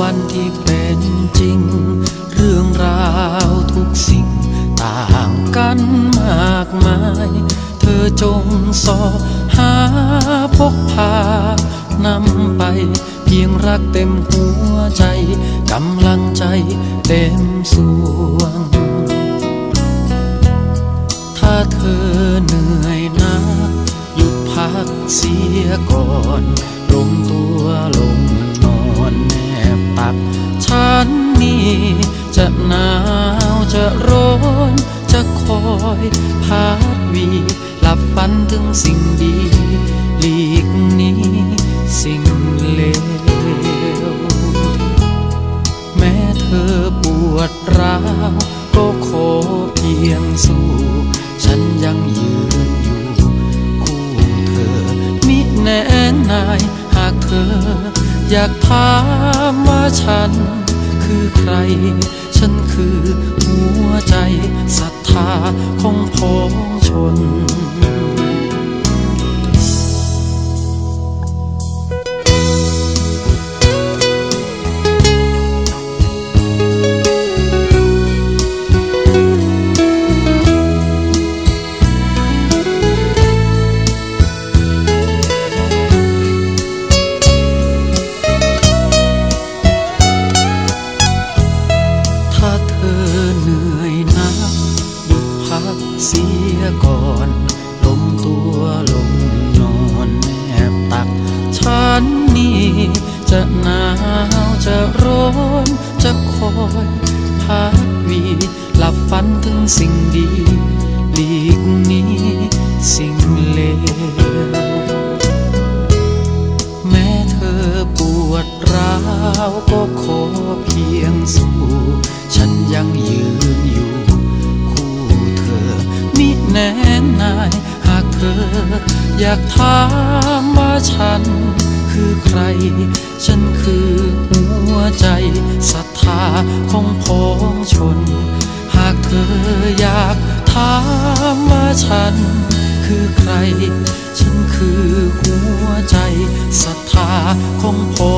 วันที่เป็นจริง เรื่องราวทุกสิ่ง ต่างกันมากมาย เธอจงสอหาพกพานำไป เพียงรักเต็มหัวใจ กำลังใจเต็มสวง ถ้าเธอเหนื่อยนักหยุดพักเสียก่อน ลงตัวลง อยพักวีหลับฝันถึงสิ่งดีหลีกนี้สิ่งเลว แม้เธอปวดร้าวก็ขอเพียงสู้ ฉันยังยืนอยู่ คู่เธอมิแน่นายหากเธอ อยากถามว่าฉันคือใคร ฉันคือหัวใจศรัทธาของพ้องชน ก่อนล้มตัวลงนอนแนบตัก ฉันนี่จะหนาวจะร้อนจะคอยพักวีหลับฝันถึงสิ่ง ออยากถามว่าฉันคือใคร ฉันคือหัวใจศรัทธาของพ้องชน หากเธออยากถามว่าฉันคือใคร ฉันคือหัวใจศรัทธาของพ้อง